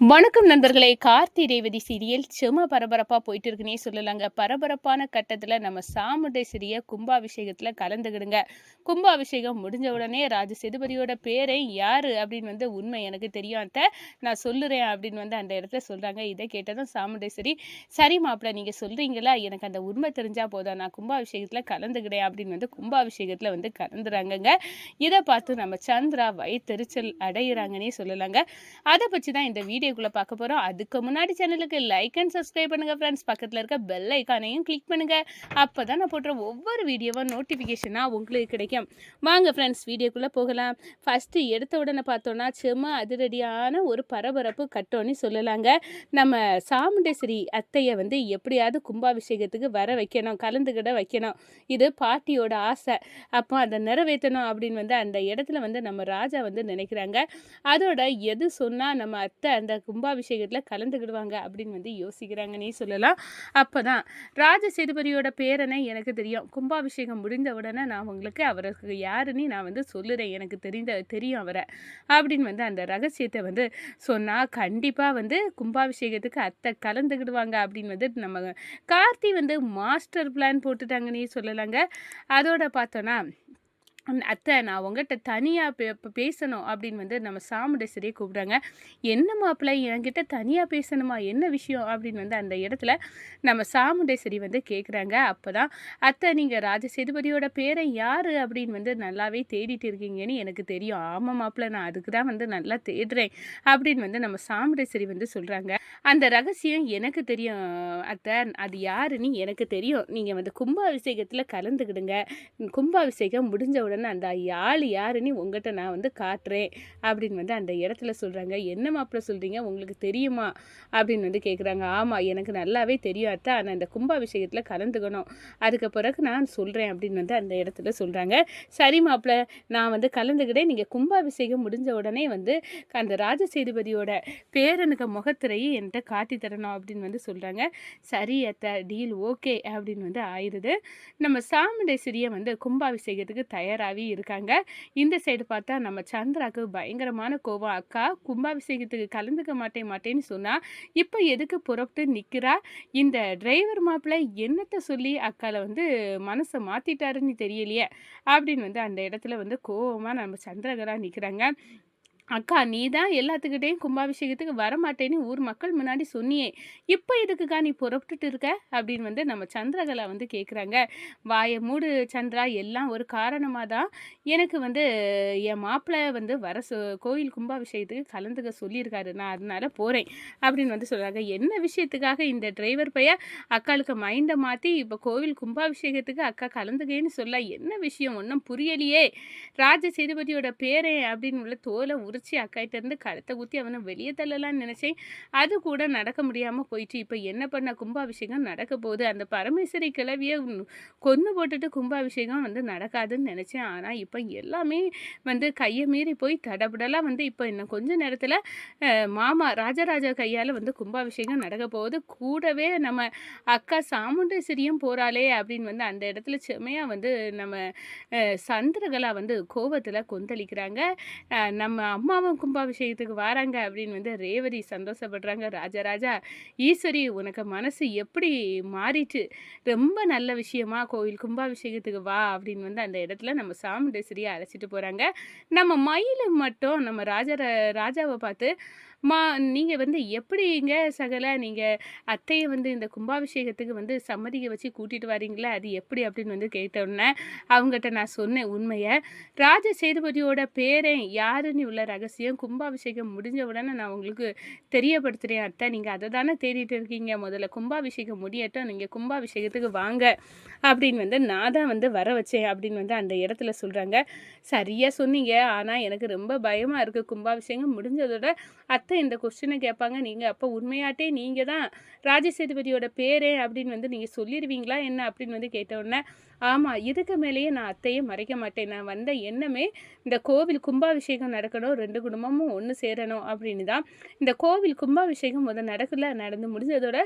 வணக்கம் நண்பர்களே. கார்த்தி ரேவதி சீரியல் செம பரபரப்பாக போயிட்டு இருக்குன்னே சொல்லலாங்க. பரபரப்பான கட்டத்தில் நம்ம சாமுண்டேஸ்வரிய கும்பாபிஷேகத்தில் கலந்துக்கிடுங்க. கும்பாபிஷேகம் முடிஞ்ச உடனே ராஜ சேதுபதியோட பேரை யார் அப்படின்னு வந்து உண்மை எனக்கு தெரியும் அத்தை. நான் சொல்லுறேன் அப்படின்னு வந்து அந்த இடத்துல சொல்கிறாங்க இதை கேட்டதும் சாமுண்டேஸ்வரி சரி மாப்பிள்ள நீங்கள் சொல்கிறீங்களா எனக்கு அந்த உண்மை தெரிஞ்சால் போதும். நான் கும்பாபிஷேகத்தில் கலந்துக்கிட்டேன் அப்படின்னு வந்து கும்பாபிஷேகத்தில் வந்து கலந்துறாங்கங்க. இதை பார்த்து நம்ம சந்திரா வயிற்றுச்சல் அடையிறாங்கன்னே சொல்லலாங்க. அதை பற்றி தான் இந்த வீடியோக்குள்ளே பார்க்க போகிறோம் அதுக்கு முன்னாடி சேனலுக்கு லைக் அண்ட் சப்ஸ்கிரைப் பண்ணுங்கள் ஃப்ரெண்ட்ஸ் பக்கத்தில் இருக்க பெல் ஐக்கானையும் கிளிக் பண்ணுங்கள் அப்போ தான் நான் போடுற ஒவ்வொரு வீடியோவும் நோட்டிஃபிகேஷனாக உங்களுக்கு கிடைக்கும். வாங்க ஃப்ரெண்ட்ஸ் வீடியோக்குள்ளே போகலாம். ஃபஸ்ட்டு எடுத்த உடனே பார்த்தோன்னா செம அதிரடியான ஒரு பரபரப்பு கட்டோன்னு சொல்லலாங்க. நம்ம சாமுண்டேஸ்வரி அத்தையை வந்து எப்படியாவது கும்பாபிஷேகத்துக்கு வர வைக்கணும் கலந்துக்கிட வைக்கணும். இது பாட்டியோட ஆசை. அப்போ அதை நிறைவேற்றணும் அப்படின்னு வந்து அந்த இடத்துல வந்து நம்ம ராஜா வந்து நினைக்கிறாங்க. அதோட எது சொன்னால் நம்ம அத்தை அந்த கும்பாபிஷேகத்தில் கலந்துக்கிடுவாங்க அப்படின்னு வந்து யோசிக்கிறாங்கன்னே சொல்லலாம். அப்போ தான் ராஜ சேதுபதியோட பேரனை எனக்கு தெரியும். கும்பாபிஷேகம் முடிந்த உடனே நான் உங்களுக்கு அவருக்கு யாருன்னு நான் வந்து சொல்லுறேன். எனக்கு தெரிந்த தெரியும் அவரை அப்படின்னு வந்து அந்த ரகசியத்தை வந்து சொன்னால் கண்டிப்பாக வந்து கும்பாபிஷேகத்துக்கு அத்தை கலந்துக்கிடுவாங்க அப்படின்னு வந்து நம்ம கார்த்தி வந்து மாஸ்டர் பிளான் போட்டுட்டாங்கன்னே சொல்லலாங்க. அதோட பார்த்தோன்னா அத்தை நான் உங்ககிட்ட தனியாக பே பேசணும் அப்படின்னு வந்து நம்ம சாமுண்டேஸ்வரியை கூப்பிட்றாங்க. என்ன மாப்பிள்ளை என்கிட்ட தனியாக பேசணுமா? என்ன விஷயம்? அப்படின்னு வந்து அந்த இடத்துல நம்ம சாமுண்டேஸ்வரி வந்து கேட்குறாங்க அப்போ தான் அத்தை நீங்கள் ராஜ சேதுபதியோட பேரை யார்? அப்படின்னு வந்து நல்லாவே தேடிட்டு இருக்கீங்கன்னு எனக்கு தெரியும். ஆமாம் மாப்பிள்ளை நான் அதுக்கு தான் வந்து நல்லா தேடுறேன். அப்படின்னு வந்து நம்ம சாமுண்டேஸ்வரி வந்து சொல்கிறாங்க அந்த ரகசியம் எனக்கு தெரியும் அத்தை. அது யாருன்னு எனக்கு தெரியும். நீங்கள் வந்து கும்பாபிஷேகத்தில் கலந்துக்கிடுங்க. கும்பாபிஷேகம் முடிஞ்ச உடனே அந்த ஆள் யாருன்னு உங்கள்கிட்ட நான் வந்து காட்டுறேன். அப்படின்னு வந்து அந்த இடத்துல சொல்கிறாங்க என்ன மாப்பிள்ள சொல்கிறீங்க உங்களுக்கு தெரியுமா? அப்படின்னு வந்து கேட்குறாங்க ஆமாம் எனக்கு நல்லாவே தெரியும் அத்தை. ஆனால் அந்த கும்பாபிஷேகத்தில் கலந்துக்கணும். அதுக்கு பிறகு நான் சொல்கிறேன் அப்படின்னு வந்து அந்த இடத்துல சொல்கிறாங்க சரி மாப்பிள்ள நான் வந்து கலந்துக்கிட்டேன். நீங்கள் கும்பாபிஷேகம் முடிஞ்ச உடனே வந்து அந்த ராஜசேதுபதியோட பேரனுக்கு முகத்திரையை என்கிட்ட காட்டி தரணும். அப்படின்னு வந்து சொல்கிறாங்க சரி அத்தை டீல் ஓகே அப்படின்னு வந்து ஆயிடுது. நம்ம சாமுண்டேஸ்வரியை வந்து கும்பாபிஷேகத்துக்கு தயாராக இருக்காங்க. இந்த சைடு பார்த்தா நம்ம சந்திராக்கு பயங்கரமான கோவம். அக்கா கும்பாபிஷேகத்துக்கு கலந்துக்க மாட்டேன் மாட்டேன்னு சொன்னால் இப்போ எதுக்கு புறப்பட்டு நிற்கிறா இந்த டிரைவர் மாப்பிள்ளை என்னத்தை சொல்லி அக்காவை வந்து மனசை மாற்றிட்டாருன்னு தெரியலையே? அப்படின்னு வந்து அந்த இடத்துல வந்து கோவமாக நம்ம சந்திரகரா நிற்கிறாங்க அக்கா நீ தான் எல்லாத்துக்கிட்டேயும் கும்பாபிஷேகத்துக்கு வரமாட்டேன்னு ஊர் மக்கள் முன்னாடி சொன்னியே. இப்போ எதுக்குக்கா நீ புறப்பட்டுட்டு இருக்க? அப்படின்னு வந்து நம்ம சந்திரகலா வந்து கேட்குறாங்க வாயை மூடு சந்திரா எல்லாம் ஒரு காரணமாக தான் எனக்கு வந்து என் மாப்பிள்ளை வந்து வர சொ கோயில் கும்பாபிஷேகத்துக்கு கலந்துக்க சொல்லியிருக்காரு. நான் அதனால போகிறேன் அப்படின்னு வந்து சொல்கிறாங்க என்ன விஷயத்துக்காக இந்த டிரைவர் பையன் அக்காளுக்கு மைண்டை மாற்றி இப்போ கோவில் கும்பாபிஷேகத்துக்கு அக்கா கலந்துக்கேன்னு சொல்ல? என்ன விஷயம்? ஒன்றும் புரியலையே. ராஜ சேதுபதியோட பேரே அப்படின்னு உள்ள தோலை உரிச்சு அக்காயிட்ட இருந்து கழுத்தை குத்தி அவனை வெளியே தள்ளலாம்னு நினச்சேன். அது கூட நடக்க முடியாமல் போயிட்டு இப்போ என்ன பண்ண கும்பாபிஷேகம் நடக்க போகுது. அந்த பரமேஸ்வரி கிளவியை கொன்று போட்டுட்டு கும்பாபிஷேகம் வந்து நடக்காதுன்னு நினச்சேன். ஆனால் இப்போ எல்லாமே வந்து கையை மீறி போய் தடபடலாம் வந்து இப்போ இன்னும் கொஞ்ச நேரத்தில் மாமா ராஜராஜா கையால் வந்து கும்பாபிஷேகம் நடக்க போகுது. கூடவே நம்ம அக்கா சாமுண்டேஸ்வரியும் போகிறாளே அப்படின்னு வந்து அந்த இடத்துல செம்மையாக வந்து நம்ம சந்திரகலா வந்து கோபத்தில் கொந்தளிக்கிறாங்க. நம்ம அம்மாவும் கும்பாபிஷேகத்துக்கு வராங்க அப்படின்னு வந்து ரேவதி சந்தோஷப்படுறாங்க. ராஜராஜா ஈஸ்வரி உனக்கு மனசு எப்படி மாறிட்டு? ரொம்ப நல்ல விஷயமா? கோவில் கும்பாபிஷேகத்துக்கு வா அப்படின்னு வந்து அந்த இடத்துல நம்ம சாமுண்டேஸ்வரியை அழைச்சிட்டு போகிறாங்க நம்ம மயில் மட்டும் நம்ம ராஜா ராஜாவை பார்த்து மா நீங்கள் வந்து எப்படிங்க சகல நீங்கள் அத்தையை வந்து இந்த கும்பாபிஷேகத்துக்கு வந்து சம்மதிக்க வச்சு கூட்டிகிட்டு வரீங்களா? அது எப்படி அப்படின்னு வந்து கேட்டோன்னே அவங்ககிட்ட நான் சொன்னேன் உண்மையை. ராஜ சேதுபதியோட பேரன் யாருன்னு உள்ள ரகசியம். கும்பாபிஷேகம் முடிஞ்ச உடனே நான் உங்களுக்கு தெரியப்படுத்துகிறேன் அத்தை. நீங்கள் அதை தானே தேடிட்டு இருக்கீங்க. முதல்ல கும்பாபிஷேகம் முடியட்டும். நீங்கள் கும்பாபிஷேகத்துக்கு வாங்க அப்படின்னு வந்து நான் தான் வந்து வர வச்சேன் அப்படின்னு வந்து அந்த இடத்துல சொல்கிறாங்க சரியாக சொன்னீங்க. ஆனால் எனக்கு ரொம்ப பயமாக இருக்குது கும்பாபிஷேகம் முடிஞ்சதோட அத்தை இந்த கொஸ்டினை கேட்பாங்க. நீங்கள் அப்போ உண்மையாட்டே நீங்கள் தான் ராஜசேதுபதியோட பேரே அப்படின்னு வந்து நீங்கள் சொல்லிடுவீங்களா என்ன அப்படின்னு வந்து கேட்டவுடனே ஆமாம் இதுக்கு மேலேயே நான் அத்தையை மறைக்க மாட்டேன். நான் வந்த எண்ணமே இந்த கோவில் கும்பாபிஷேகம் நடக்கணும் ரெண்டு குடும்பமும் ஒன்று சேரணும் அப்படின்னு தான். இந்த கோவில் கும்பாபிஷேகம் முதல் நடக்கல நடந்து முடிஞ்சதோட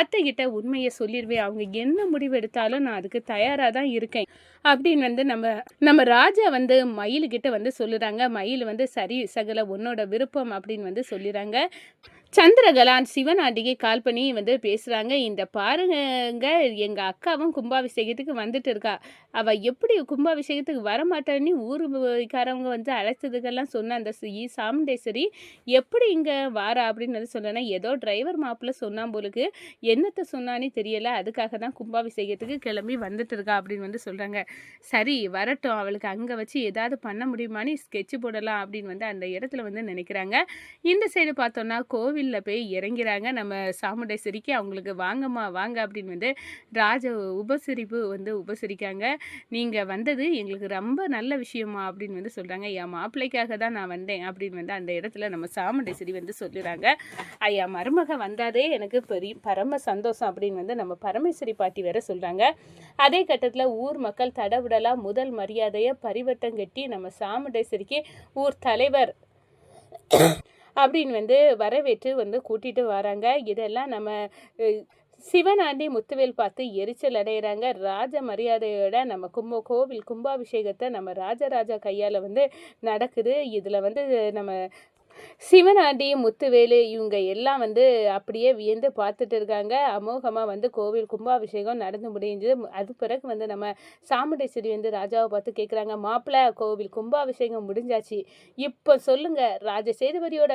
அத்தை கிட்ட உண்மையை சொல்லிடுவேன் அவங்க என்ன முடிவு எடுத்தாலும் நான் அதுக்கு தயாராக தான் இருக்கேன். அப்படின்னு வந்து நம்ம நம்ம ராஜா வந்து மயிலுக்கிட்ட வந்து சொல்லுறாங்க. மயில் வந்து சரி சகல உன்னோட விருப்பம் அப்படின்னு வந்து சொல்லிடுறாங்க சந்திரகலான் சிவனாண்டிக்கு கால் பண்ணி வந்து பேசுகிறாங்க இந்த பாருங்க எங்கள் அக்காவும் கும்பாபிஷேகத்துக்கு வந்துட்டு இருக்கா. அவள் எப்படி கும்பாபிஷேகத்துக்கு வரமாட்டான்னு ஊருக்காரவங்க வந்து அழைச்சதுக்கெல்லாம் சொன்ன அந்த இ சாமுண்டேஸ்வரி எப்படி இங்கே வாரா? அப்படின்னு வந்து சொன்னேன்னா ஏதோ டிரைவர் மாப்பிள்ள சொன்னான் போலுக்கு. என்னத்தை சொன்னானே தெரியல. அதுக்காக தான் கும்பாபிஷேகத்துக்கு கிளம்பி வந்துட்டு இருக்கா? அப்படின்னு வந்து சொல்கிறாங்க சரி வரட்டும். அவளுக்கு அங்கே வச்சு ஏதாவது பண்ண முடியுமான்னு ஸ்கெட்ச் போடலாம். அப்படின்னு வந்து அந்த இடத்துல வந்து நினைக்கிறாங்க. இந்த சைடு பார்த்தோன்னா கோவில் கோவிலில் போய் இறங்கிறாங்க. நம்ம சாமுண்டேஸ்வரிக்கு அவங்களுக்கு வாங்கம்மா வாங்க அப்படின்னு வந்து ராஜ உபசரிப்பு வந்து உபசரிக்காங்க. நீங்கள் வந்தது எங்களுக்கு ரொம்ப நல்ல விஷயமா அப்படின்னு வந்து சொல்கிறாங்க என் மாப்பிள்ளைக்காக தான் நான் வந்தேன் அப்படின்னு வந்து அந்த இடத்துல நம்ம சாமுண்டேஸ்வரி வந்து சொல்லுறாங்க. ஐயா மருமக வந்தாதே எனக்கு பெரிய பரம சந்தோஷம் அப்படின்னு வந்து நம்ம பரமேஸ்வரி பாட்டி வேற சொல்கிறாங்க அதே கட்டத்தில் ஊர் மக்கள் தடவிடலாக முதல் மரியாதையை பரிவட்டம் கட்டி நம்ம சாமுண்டேஸ்வரிக்கு ஊர் தலைவர் அப்படின்னு வந்து வரவேற்று வந்து கூட்டிகிட்டு வராங்க. இதெல்லாம் நம்ம சிவனாண்டி முத்துவேல் பார்த்து எரிச்சல் அடைகிறாங்க ராஜ மரியாதையோட நம்ம கும்ப கோவில் கும்பாபிஷேகத்தை நம்ம ராஜராஜா கையால் வந்து நடக்குது. இதில் வந்து நம்ம சிவனாண்டி முத்துவேலு இவங்க எல்லாம் வந்து அப்படியே வியந்து பார்த்துட்டு இருக்காங்க. அமோகமாக வந்து கோவில் கும்பாபிஷேகம் நடந்து முடிஞ்சது. அது பிறகு வந்து நம்ம சாமுண்டேஸ்வரி வந்து ராஜாவை பார்த்து கேட்குறாங்க மாப்பிள்ளை கோவில் கும்பாபிஷேகம் முடிஞ்சாச்சு. இப்போ சொல்லுங்க ராஜ சேதுபதியோட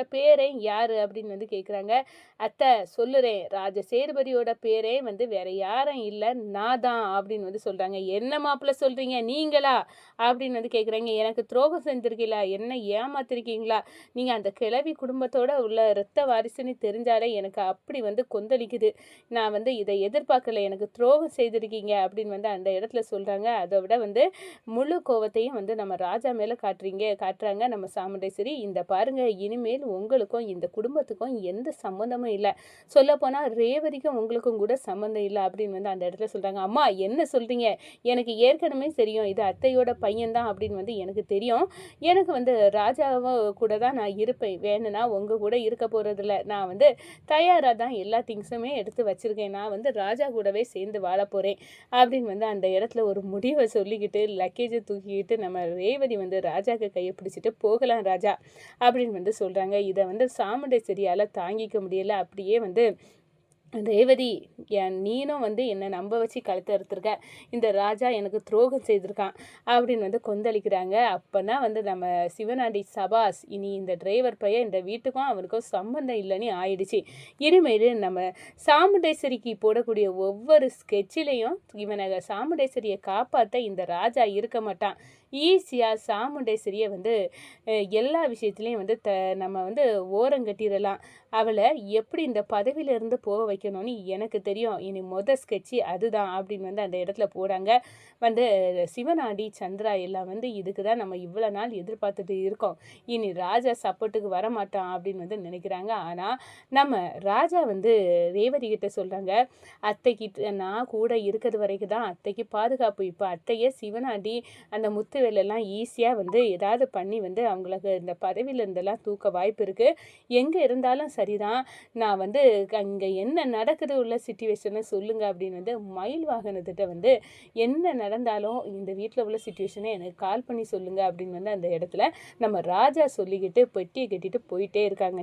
யார்? அப்படின்னு வந்து கேட்குறாங்க அத்தை சொல்லுறேன். ராஜ சேதுபதியோட பேரே வந்து வேற யாரும் இல்லை. நான் தான். அப்படின்னு வந்து சொல்கிறாங்க என்ன மாப்பிள்ளை சொல்கிறீங்க நீங்களா? அப்படின்னு வந்து கேட்குறாங்க எனக்கு துரோகம் செஞ்சுருக்கீங்களா? என்ன ஏமாத்திருக்கீங்களா? நீங்கள் அந்த கிழவி குடும்பத்தோட உள்ள இரத்த வாரிசுன்னு தெரிஞ்சாலே எனக்கு அப்படி வந்து கொந்தளிக்குது. நான் வந்து இதை எதிர்பார்க்கல எனக்கு துரோகம் செய்திருக்கீங்க அப்படின்னு வந்து அந்த இடத்துல சொல்கிறாங்க அதை விட வந்து முழு கோவத்தையும் வந்து நம்ம ராஜா மேலே காட்டுறீங்க காட்டுறாங்க நம்ம சாமுண்டேஸ்வரி. இந்த பாருங்க இனிமேல் உங்களுக்கும் இந்த குடும்பத்துக்கும் எந்த சம்மந்தமும் இல்லை. சொல்லப்போனால் ரேவதிக்கும் உங்களுக்கும் கூட சம்மந்தம் இல்லை அப்படின்னு வந்து அந்த இடத்துல சொல்கிறாங்க அம்மா என்ன சொல்கிறீங்க எனக்கு ஏற்கனவே தெரியும் இது அத்தையோட பையன்தான் அப்படின்னு வந்து எனக்கு தெரியும். எனக்கு வந்து ராஜாவை கூட தான் நான் இருப்பேன். இப்போ வேணும்னா உங்கள் கூட இருக்க போகிறதில்ல நான் வந்து தயாராக தான் எல்லா திங்ஸுமே எடுத்து வச்சுருக்கேன். நான் வந்து ராஜா கூடவே சேர்ந்து வாழ போகிறேன் அப்படின்னு வந்து அந்த இடத்துல ஒரு முடிவை சொல்லிக்கிட்டு லக்கேஜை தூக்கிக்கிட்டு நம்ம ரேவதி வந்து ராஜாக்கு கையை பிடிச்சிட்டு போகலாம் ராஜா அப்படின்னு வந்து சொல்கிறாங்க இதை வந்து சாமுண்டேஸ்வரியால் தாங்கிக்க முடியலை. அப்படியே வந்து ரேவதி என் நீனும் வந்து என்னை நம்ப வச்சு கழுத்து அறுத்துருக்க. இந்த ராஜா எனக்கு துரோகம் செய்திருக்கான் அப்படின்னு வந்து கொந்தளிக்கிறாங்க. அப்போனா வந்து நம்ம சிவனாண்டி சபாஸ் இனி இந்த டிரைவர் பையன் இந்த வீட்டுக்கும் அவனுக்கும் சம்பந்தம் இல்லைன்னு ஆயிடுச்சு. இனிமேல் நம்ம சாமுண்டேஸ்வரிக்கு போடக்கூடிய ஒவ்வொரு ஸ்கெட்சிலையும் இவனை சாமுண்டேஸ்வரியை காப்பாற்ற இந்த ராஜா இருக்க மாட்டான். ஈஸியாக சாமுண்டேஸ்வரியை வந்து எல்லா விஷயத்துலேயும் வந்து த நம்ம வந்து ஓரங்கட்டிடலாம் அவளை எப்படி இந்த பதவியிலேருந்து போக வைக்கணும்னு எனக்கு தெரியும். இனி மொதல் ஸ்கெட்சி அதுதான் அப்படின்னு வந்து அந்த இடத்துல போடாங்க வந்து சிவனாடி சந்திரா எல்லாம் வந்து இதுக்கு தான் நம்ம இவ்வளோ நாள் எதிர்பார்த்துட்டு இருக்கோம். இனி ராஜா சப்போர்ட்டுக்கு வரமாட்டான் அப்படின்னு வந்து நினைக்கிறாங்க. ஆனால் நம்ம ராஜா வந்து ரேவதி கிட்ட சொல்கிறாங்க அத்தைக்கிட்ட நான் கூட இருக்கிறது வரைக்கும் தான் அத்தைக்கு பாதுகாப்பு. இப்போ அத்தையே சிவனாடி அந்த முத்து முத்துவேலெல்லாம் ஈஸியாக வந்து ஏதாவது பண்ணி வந்து அவங்களுக்கு இந்த பதவியிலேருந்தெல்லாம் தூக்க வாய்ப்பு இருக்குது எங்கே இருந்தாலும் சரிதான். நான் வந்து அங்கே என்ன நடக்குது உள்ள சுச்சுவேஷனை சொல்லுங்கள் அப்படின்னு வந்து மயில் வாகனத்திட்ட வந்து என்ன நடந்தாலும் இந்த வீட்டில் உள்ள சுச்சுவேஷனை எனக்கு கால் பண்ணி சொல்லுங்கள் அப்படின்னு வந்து அந்த இடத்துல நம்ம ராஜா சொல்லிக்கிட்டு பெட்டியை கட்டிட்டு போயிட்டே இருக்காங்க.